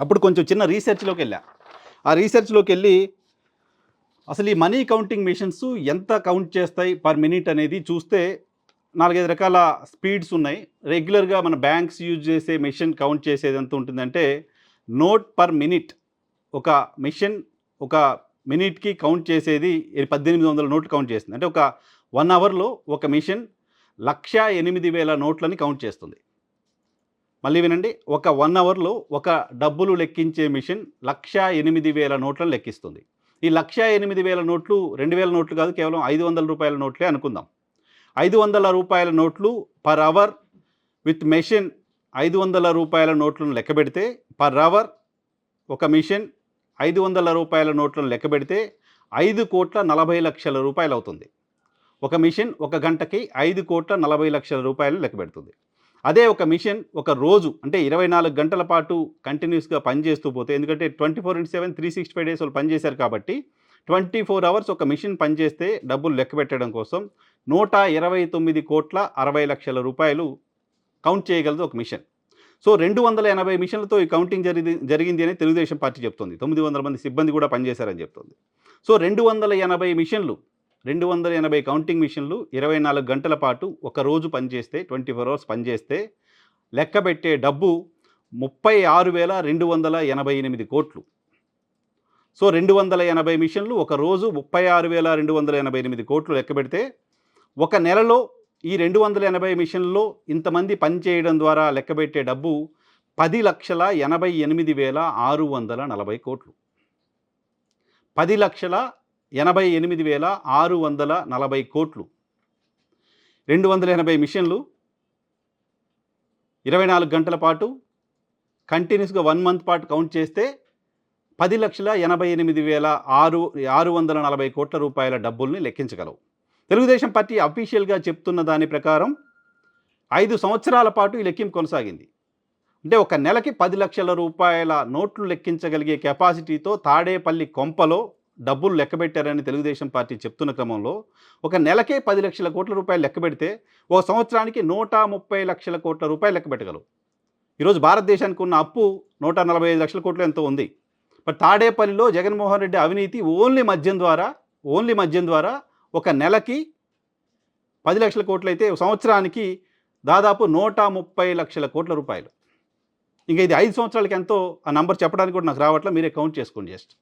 అప్పుడు కొంచెం చిన్న రీసెర్చ్లోకి వెళ్ళా. ఆ రీసెర్చ్లోకి వెళ్ళి అసలు ఈ మనీ కౌంటింగ్ మిషన్స్ ఎంత కౌంట్ చేస్తాయి పర్ మినిట్ అనేది చూస్తే నాలుగైదు రకాల స్పీడ్స్ ఉన్నాయి. రెగ్యులర్గా మన బ్యాంక్స్ యూజ్ చేసే మిషన్ కౌంట్ చేసేది ఎంత ఉంటుందంటే నోట్ పర్ మినిట్ ఒక మిషన్ ఒక మినిట్కి కౌంట్ చేసేది పద్దెనిమిది వందల నోట్లు కౌంట్ చేస్తుంది. అంటే ఒక వన్ అవర్లో ఒక మిషన్ లక్ష ఎనిమిది వేల నోట్లని కౌంట్ చేస్తుంది. మళ్ళీ వినండి ఒక వన్ అవర్లో ఒక డబ్బులు లెక్కించే మిషన్ లక్ష ఎనిమిది వేల నోట్లను లెక్కిస్తుంది. ఈ లక్ష ఎనిమిది వేల నోట్లు రెండు వేల నోట్లు కాదు కేవలం ఐదు వందల రూపాయల నోట్లే అనుకుందాం. ఐదు వందల రూపాయల నోట్లు పర్ అవర్ విత్ మెషిన్ ఐదు వందల రూపాయల నోట్లను లెక్క పెడితే పర్ అవర్ ఒక మిషన్ ఐదు వందల రూపాయల నోట్లను లెక్క పెడితే ఐదు కోట్ల నలభై లక్షల రూపాయలు అవుతుంది ఒక మిషన్ ఒక గంటకి ఐదు కోట్ల నలభై లక్షల రూపాయలు లెక్క పెడుతుంది అదే ఒక మిషన్ ఒక రోజు అంటే ఇరవై నాలుగు గంటల పాటు కంటిన్యూస్గా పనిచేస్తూ పోతే ఎందుకంటే twenty four into seven three sixty five days వాళ్ళు పనిచేశారు కాబట్టి ట్వంటీ ఫోర్ అవర్స్ ఒక మిషన్ పనిచేస్తే డబ్బులు లెక్క పెట్టడం కోసం నూట ఇరవై తొమ్మిది కోట్ల అరవై లక్షల రూపాయలు కౌంట్ చేయగలదు ఒక మిషన్. సో రెండు వందల ఎనభై మిషన్లతో ఈ కౌంటింగ్ జరిగింది జరిగింది అని తెలుగుదేశం పార్టీ చెప్తుంది. తొమ్మిది వందల మంది సిబ్బంది కూడా పనిచేశారని చెప్తుంది. సో రెండు వందల ఎనభై మిషన్లు రెండు వందల ఎనభై కౌంటింగ్ మిషన్లు ఇరవై నాలుగు గంటల పాటు ఒక రోజు పనిచేస్తే ట్వంటీ ఫోర్ అవర్స్ పనిచేస్తే లెక్క పెట్టే డబ్బు ముప్పై ఆరు వేల రెండు వందల ఎనభై ఎనిమిది కోట్లు. సో రెండు వందల ఎనభై మిషన్లు ఒక రోజు ముప్పై ఆరు వేల రెండు వందల ఎనభై ఎనిమిది కోట్లు లెక్క పెడితే ఒక నెలలో ఈ రెండు వందల ఎనభై మిషన్లో ఇంతమంది పనిచేయడం ద్వారా లెక్కబెట్టే డబ్బు పది లక్షల ఎనభై ఎనిమిది వేల ఆరు వందల నలభై కోట్లు. పది లక్షల ఎనభై ఎనిమిది వేల ఆరు వందల నలభై కోట్లు. రెండు వందల ఎనభై మిషన్లు. ఇరవై నాలుగు గంటల పాటు కంటిన్యూస్గా వన్ మంత్ పాటు కౌంట్ చేస్తే పది లక్షల ఎనభై ఎనిమిది వేల ఆరు ఆరు వందల నలభై కోట్ల రూపాయల డబ్బుల్ని లెక్కించగలవు. తెలుగుదేశం పార్టీ అఫీషియల్గా చెప్తున్న దాని ప్రకారం ఐదు సంవత్సరాల పాటు ఈ లెక్కింపు కొనసాగింది. అంటే ఒక నెలకి పది లక్షల రూపాయల నోట్లు లెక్కించగలిగే కెపాసిటీతో తాడేపల్లి కొంపలో డబ్బులు లెక్కబెట్టారని తెలుగుదేశం పార్టీ చెప్తున్న క్రమంలో ఒక నెలకే పది లక్షల కోట్ల రూపాయలు లెక్కబెడితే ఒక సంవత్సరానికి నూట ముప్పై లక్షల కోట్ల రూపాయలు లెక్కబెట్టగలవు ఈరోజు భారతదేశానికి ఉన్న అప్పు నూట నలభై ఐదు లక్షల కోట్లు ఎంతో ఉంది. బట్ తాడేపల్లిలో జగన్మోహన్ రెడ్డి అవినీతి ఓన్లీ మద్యం ద్వారా ఓన్లీ మద్యం ద్వారా ఒక నెలకి పది లక్షల కోట్లు అయితే ఒక సంవత్సరానికి దాదాపు నూట ముప్పై లక్షల కోట్ల రూపాయలు. ఇంకా ఇది ఐదు సంవత్సరాలకి ఎంతో ఆ నంబర్ చెప్పడానికి కూడా నాకు రావట్లే మీరే కౌంట్ చేసుకోండి జస్ట్.